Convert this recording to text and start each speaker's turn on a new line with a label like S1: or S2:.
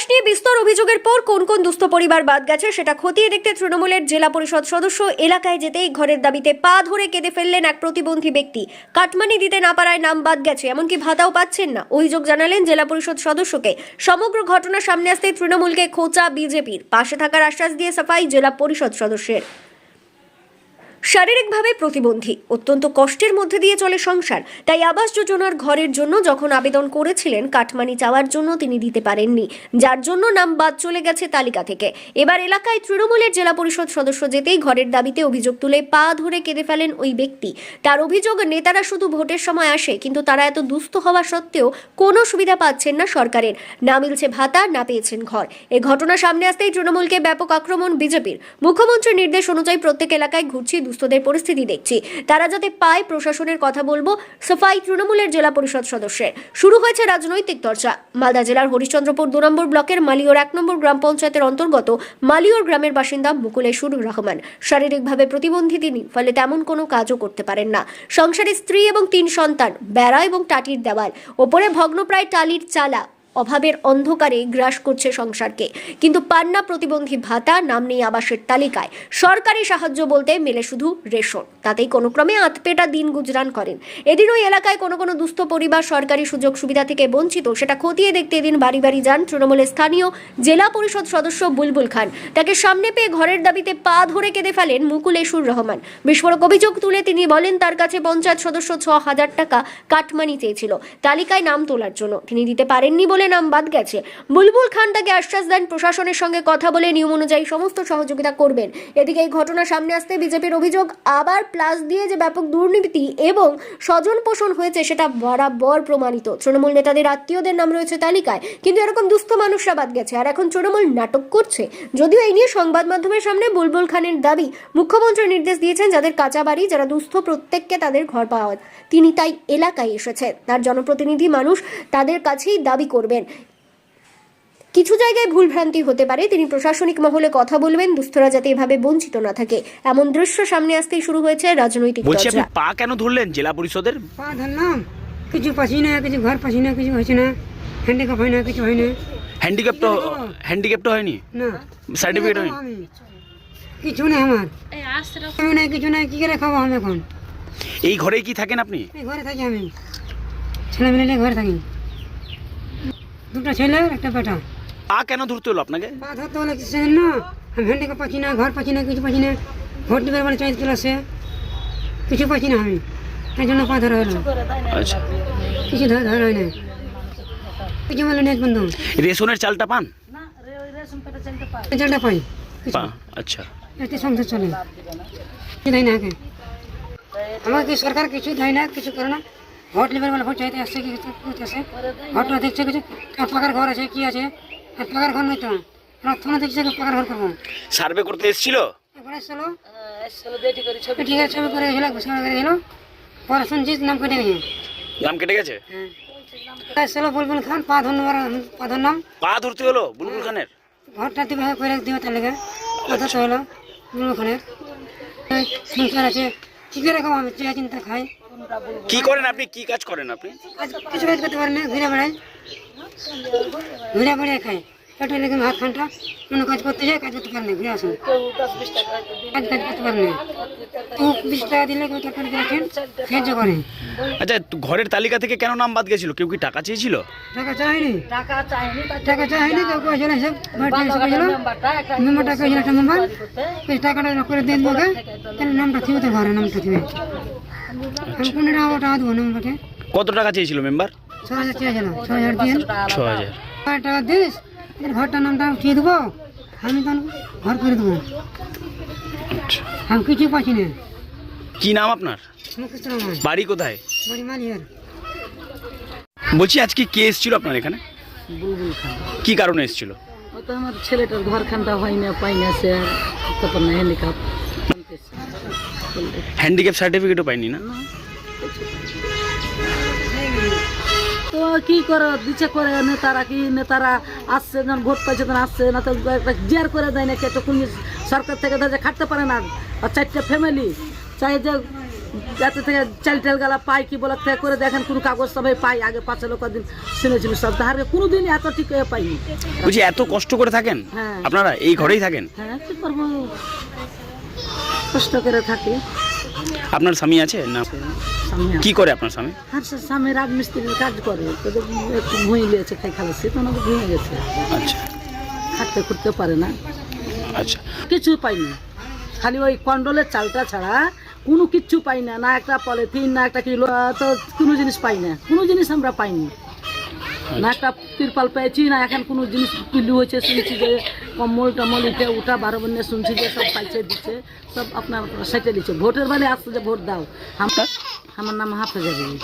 S1: আবাস নিয়ে বিস্তর অভিযোগের পর কোন কোন দুস্থ পরিবার বাদ গেছে সেটা খতিয়ে দেখতে তৃণমূলের জেলা পরিষদ সদস্য এলাকায় যেতেই ঘরের দাবিতে পা ধরে কেঁদে ফেললেন এক প্রতিবন্ধী ব্যক্তি। কাটমানি দিতে না পারায় নাম বাদ গেছে, এমনকি ভাতাও পাচ্ছেন না। অভিযোগ জানালেন জেলা পরিষদ সদস্যকে। সমগ্র ঘটনা সামনে আসতেই তৃণমূলকে খোঁচা বিজেপির। পাশে থাকার আশ্বাস দিয়ে সাফাই জেলা পরিষদ সদস্যের। শারীরিকভাবে প্রতিবন্ধী। অত্যন্ত কষ্টের মধ্যে দিয়ে চলে সংসার। তাই আবাস যোজনার ঘরের জন্য যখন আবেদন করেছিলেন, কাটমানি চাওয়ার জন্য তিনি দিতে পারেননি। যার জন্য নাম বাদ চলে গেছে তালিকা থেকে। এবার এলাকায় তৃণমূলের জেলা পরিষদ সদস্য যেতেই ঘরের দাবিতে অভিযোগ তুলে পা ধরে কেঁদে ফেলেন ওই ব্যক্তি। তার অভিযোগ, নেতারা শুধু ভোটের সময় আসে, কিন্তু তারা এত দুস্থ হওয়া সত্ত্বেও কোনো সুবিধা পাচ্ছেন না সরকারের। না মিলছে ভাতা, না পেয়েছেন ঘর। এ ঘটনা সামনে আসতেই তৃণমূলকে ব্যাপক আক্রমণ বিজেপির। মুখ্যমন্ত্রীর নির্দেশ অনুযায়ী প্রত্যেক এলাকায় ঘুরছি দুস্থদের পরিস্থিতি দেখছি। তারা যাতে পায়, প্রশাসনের কথা বলব, সাফাই তৃণমূলের জেলা পরিষদ সদস্যের। শুরু হয়েছে রাজনৈতিক চর্চা। মালদা জেলার হরিশ্চন্দ্রপুর দু নম্বর ব্লকের মালিয়র এক নম্বর গ্রাম পঞ্চায়েতের অন্তর্গত মালিয়র গ্রামের বাসিন্দা মুকুলেশুর রহমান। শারীরিকভাবে প্রতিবন্ধী তিনি, ফলে তেমন কোনো কাজও করতে পারেন না। সংসারে স্ত্রী এবং তিন সন্তান, বেড়া এবং টাটির দেওয়াল। ওপরে ভগ্নপ্রায় টালির চালা। অভাবের অন্ধকারে গ্রাস করছে সংসারকে। কিন্তু পান্না প্রতিবন্ধী ভাতা নাম নেই আবাসের তালিকায়। সরকারি সাহায্য বলতে মেলে শুধু রেশন। তাতেই কোনো ক্রমে আতপেটা দিন গুজরান করেন। এদিন ওই এলাকায় কোনো কোনো দুস্থ পরিবার সরকারি সুযোগ সুবিধা থেকে বঞ্চিত। সেটা খতিয়ে দেখতে এদিন বাড়ি বাড়ি যান তৃণমূলের স্থানীয় জেলা পরিষদ সদস্য বুলবুল খান। তাকে সামনে পেয়ে ঘরের দাবিতে পা ধরে কেঁদে ফেলেন মুকুলেশুর রহমান। বিস্ফোরক অভিযোগ তুলে তিনি বলেন, তার কাছে পঞ্চায়েত সদস্য ছ হাজার টাকা কাটমানি চেয়েছিল। তালিকায় নাম তোলার জন্য। তিনি দিতে পারেননি বলে নাম বাদ গেছে। বুলবুল খান তাকে আশ্বাস দেন প্রশাসনের সঙ্গে কথা বলে নিয়ম অনুযায়ী সমস্ত সহযোগিতা করবেন। এদিকে এই ঘটনা সামনে আসতে বিজেপির অভিযোগ আবার প্লাস দিয়ে যে ব্যাপক দুর্নীতি এবং স্বজন পোষণ হয়েছে সেটা বরাবর প্রমাণিত। তৃণমূল নেতাদের আত্মীয়দের নাম রয়েছে তালিকায়, কিন্তু এরকম দুস্থ মানুষরা বাদ গেছে। আর এখন তৃণমূল নাটক করছে। যদিও এই নিয়ে সংবাদ মাধ্যমের সামনে বুলবুল খানের দাবি মুখ্যমন্ত্রী নির্দেশ দিয়েছেন যাদের কাঁচা বাড়ি যারা দুস্থ প্রত্যেককে তাদের ঘর পাওয়া, তিনি তাই এলাকায় এসেছেন। তার জনপ্রতিনিধি মানুষ তাদের কাছেই দাবি করবেন। কিছু জায়গায় ভুলভ্রান্তি হতে পারে তিনি প্রশাসনিক মহলে কথা বলবেন দুস্থরা যাতে এভাবে বঞ্চিত না থাকে। এমন দৃশ্য সামনে আসতেই শুরু হয়েছে রাজনৈতিক
S2: বলছি আপনি পা কেন ধরলেন জেলা পরিষদের?
S3: পা ধরলাম। কিছু পাচ্ছি না কিছু ঘর পাচ্ছি না কিছু হয়েছে না। হ্যান্ডিক্যাপ হয় না কিছু হয় না।
S2: হ্যান্ডিক্যাপ তো হ্যান্ডিক্যাপ তো হয়নি?
S3: না।
S2: সার্টিফিকেট হয়নি?
S3: কিছু নেই আমার। আমি নাই কিছু নাই কি করে খাব আমি এখন?
S2: এই ঘরেই কি থাকেন আপনি?
S3: এই ঘরে থাকি আমি। ছেলে মেলে নিয়ে ঘরে থাকি। দুটো ছেলে আর একটা বেটা।
S2: পা কেন ধরতে হলো আপনাকে?
S3: পা ধরতে হলে কিছু জানেন না। আমি হ্যান্ডিক্যাপ পাচ্ছি না ঘর পাচ্ছি না কিছু পাচ্ছি না। ভোট দিবার মানে চাই ক্লাসে কিছু পাচ্ছি না আমি। তাই জন্য পা ধরা হলো।
S2: আচ্ছা।
S3: কিছু ধরা ধরা হয় না কিছু বলে নেট বন্ধু?
S2: রেশনের চালটা পান?
S3: চালটা পাই। কিছু
S2: পা আচ্ছা।
S3: এতে সংসার চলে। কি দেয় না আগে। আমাকে সরকার কিছু দেয় না কিছু করে না। ভোট নেবার বেলা ভোট চাইতে আসছে কি আসে ভোটটা দেখছে কিছু? আর পাকার ঘর আছে কি আছে? আর পাকার ঘর নয় তো? প্রার্থনা দেখছে কি পাকার ঘর করব।
S2: সার্ভে করতে এসেছিল?
S3: এবারে চলো ঠিক আছে ছবি করে গেল ঘোষণা করে গেল। পরে শুনছি নাম কেটে গেছে।
S2: নাম কেটে গেছে?
S3: হ্যাঁ। চলো বলবেন খান পা ধন্যবাদ পা ধরলাম
S2: পা ধরতে হলো বুলবুল খানের?
S3: ঘরটা দিবে করে দিবে তার লেগে। কথা হলো ওখানে সংসার আছে। কি করে খাব আমি? চিন্তা খাই।
S2: কি করেন আপনি? কি কাজ করেন আপনি?
S3: কিছু কাজ করতে পারেন না ঘুরে বেড়াই ঘুরে বেড়াই খাই পেটে লেগে হাত খানটা কোনো কাজ করতে যায় কাজ করতে পারে না ঘুরে আসুন। কাজ কাজ করতে পারে না। তো বিশ টাকা দিলে কেউ সাহায্য করে
S2: আচ্ছা ঘরের তালিকা থেকে কেন নাম বাদ গেছিল? কেউ কি টাকা চেয়েছিল?
S3: টাকা চাইনি। টাকা চাইনি কেউ কয়েছিল সব ভোট দিয়ে মেম্বারটা কয়েছিল একটা মেম্বার। টাকাটা করে দেবো তাহলে নামটা থিবে তো ঘরে নামটা থিবে আমি কোনো টাকা টাকা দেবো নাম্বারটা
S2: কত টাকা চেয়েছিল মেম্বার
S3: ছ হাজার চেয়েছিল ছ হাজার
S2: ছ হাজার।
S3: টাকা দিস ঘরটার নামটা উঠিয়ে দেবো। আমি তখন ঘর করে দেবো। আমি কিছু পাচ্ছি না।
S2: কি নাম আপনার? বাড়ি কোথায়? বলছি আজকে কে এসেছিল আপনার এখানে?
S4: বুলবুল
S2: কি কারণে এসেছিল?
S4: আমার ছেলেটার ঘরখানটা হয় না পাই না সে আর হ্যান্ডিক্যাপ
S2: সার্টিফিকেটও পাইনি না?
S4: তো কি করে? দিচ্ছে করে নেতারা কি? নেতারা আসছে যখন ভোট পাইছে তখন আসছে। না তো জিয়ার করে দেয় না কে তো কোনো সরকার থেকে ধরে খাটতে পারে না। আর চারটে ফ্যামিলি চাই যে যাতে থেকে চাল টাল গালা পাই কি বলে থেকে করে দেখেন কোনো কাগজ সবাই পাই আগে পাঁচ লোক দিন শুনেছিল সব। তাহার কোনোদিন এত ঠিক পাইনি।
S2: বলছি এত কষ্ট করে থাকেন?
S4: হ্যাঁ।
S2: আপনারা এই ঘরেই থাকেন?
S4: হ্যাঁ কি করব? কষ্ট করে থাকি।
S2: আপনার স্বামী আছে না? কি করে আপনার স্বামী?
S4: আর সে স্বামী রাজমিস্ত্রির কাজ করে। তো একটু ভুঁই লিয়েছে খাই খালাসি তো ওনাকে ভুঁয়ে গেছে।
S2: আচ্ছা।
S4: খাটতে খুঁড়তে পারে না।
S2: আচ্ছা।
S4: কিছু পাইনি খালি ওই কন্ডলের চালটা ছাড়া কোনো কিচ্ছু পাই না। না একটা পলিথিন না একটা কিলো তো কোনো জিনিস পাই না। কোনো জিনিস আমরা পাইনি। না একটা তিরপাল পেয়েছি না এখন কোনো জিনিস পিলু হয়েছে শুনছি যে কম্বল টম্বল ইটে উঠা বারো বন্ধে শুনছি যে সব পাইছে দিচ্ছে সব আপনার সেটে দিচ্ছে। ভোটের বেলে আসছে যে ভোট দাও। আমার আমার নাম হাফেজা দেবী